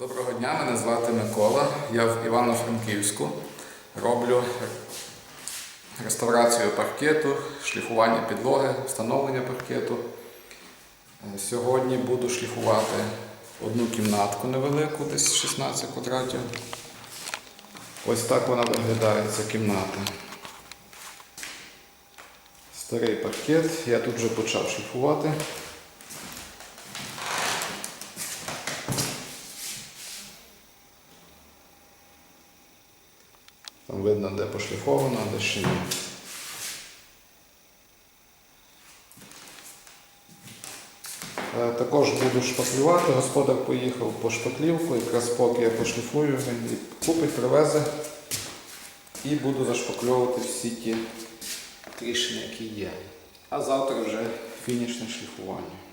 Доброго дня, мене звати Микола. Я в Івано-Франківську роблю реставрацію паркету, шліфування підлоги, встановлення паркету. Е, Сьогодні буду шліфувати одну кімнатку невелику, десь 16 квадратів. Ось так вона виглядає, ця кімната. Старий паркет, я тут вже почав шліфувати. Там видно, де пошліфовано, де ще ні. Е, Також буду шпаклювати. Господар поїхав по шпаклівку, якраз поки я пошліфую, він купить, привезе і буду зашпакльовувати всі ті тріщини, які є. А завтра вже фінішне шліфування.